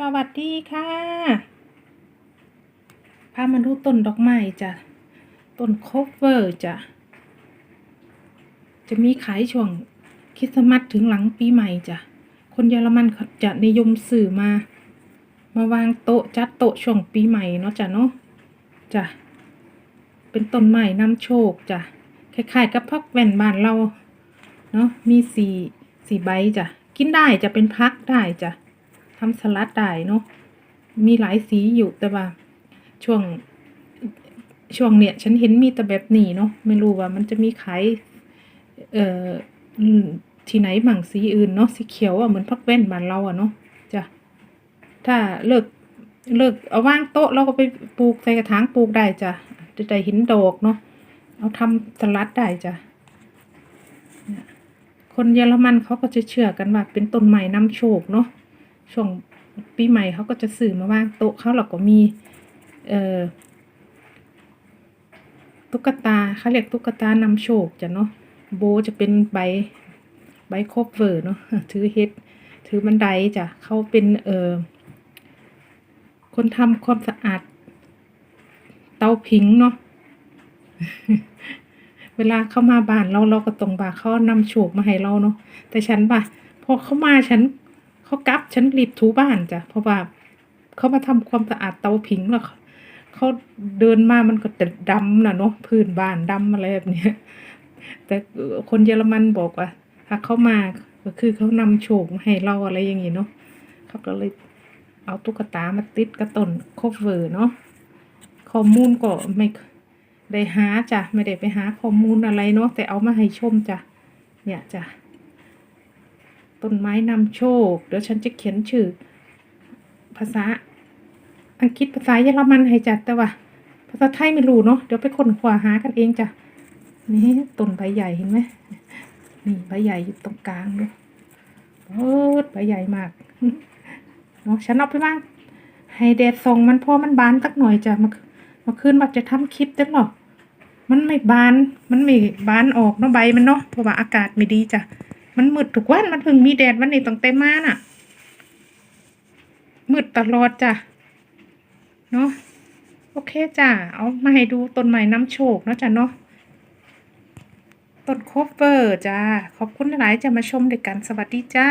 สวัสดีค่ะพามาดูต้นดอกไม้จ้ะ ต้นโคเวอร์จ้ะ จะมีขายช่วงคริสต์มาสถึงหลังปีใหม่จ้ะ คนเยอรมันเขาจะนิยมสื่อมา มาวางโต๊ะจัดโต๊ะช่วงปีใหม่เนาะจ้ะเนาะจ้ะ เป็นต้นไม้นำโชคจ้ะ คล้ายๆกับพักแว่นบ้านเรา เนาะ มีสีสีใบจ้ะ กินได้จะเป็นพักได้จ้ะ ทำสลัดได้เนาะมีหลายสีอยู่แต่ว่า ช่วงช่วงเนี้ยฉันเห็นมีแต่แบบนี้เนาะไม่รู้ว่ามันจะมีขายเอ่อที่ไหนหมั่งสีอื่นเนาะสีเขียวอะเหมือนพักแว่นบ้านเราอะเนาะจ้ะถ้าเลิกเลิกเอาว่างโต๊ะเราก็ไปปลูกใส่กระถางปลูกได้จ้ะจะได้เห็นดอกเนาะเอาทำสลัดได้จ้ะคนเยอรมันเขาก็จะเชื่อกันว่าเป็นต้นไม้นำโชคเนาะ ช่วงปีใหม่เขาก็จะสื่อมาว่างโต๊ะเขาเราก็มีเอ่อตุ๊กตาเขาเรียกตุ๊กตานำโชคจ้ะเนาะโบจะเป็นใบใบคบเวอร์เนาะถือเฮ็ดถือบันไดจ้ะเขาเป็นเอ่อคนทำความสะอาด เตาผิงเนาะเวลาเข้ามาบ้านเราเราก็ต้องบ่าเขานำโชคมาให้เราเนาะแต่ฉันบ่าพอเขามาฉัน เขากลับฉันรีบถูบ้านจ้ะเพราะว่าเขามาทำความสะอาดเตาผิงแล้วเขาเขาเดินมามันก็จะดำนะเนาะพื้นบ้านดำอะไรแบบนี้แต่คนเยอรมันบอกว่าถ้าเขามาก็คือเขานำโชคมาให้เราอะไรอย่างงี้เนาะเขาก็เลยเอาตุ๊กตามาติดกระต้นโคเวอร์เนาะข้อมูลก็ไม่ได้หาจ้ะไม่ได้ไปหาข้อมูลอะไรเนาะแต่เอามาให้ชมจ้ะเนี่ยจ้ะ ต้นไม้นำโชค เดี๋ยวฉันจะเขียนชื่อ ภาษาอังกฤษภาษาเยอรมันให้จ้ะแต่ว่า ภาษาไทยไม่รู้เนาะเดี๋ยวไปค้นคว้าหากันเองจ้ะนี่ต้นใบใหญ่เห็นไหมนี่ใบใหญ่อยู่ตรงกลางด้วยโอ้ใบใหญ่มากเนาะฉันเอาไปบ้างให้แดดส่องมันพอมันบานสักหน่อยจ้ะมามาคืนแบบจะทำคลิปจังหรอมันไม่บาน มันไม่บานออกเนาะใบมันเนาะเพราะว่าอากาศไม่ดีจ้ะ มันมืดทุกวันมันเพิ่งมีแดดวันนี้ตั้งแต่มาน่ะ มืดตลอดจ้ะ เนาะโอเคจ้ะ เอามาให้ดูต้นไม้น้ำโชกเนาะจ้ะเนาะต้นโคเวอร์จ้า ขอบคุณหลายจะมาชมด้วยกัน สวัสดีจ้า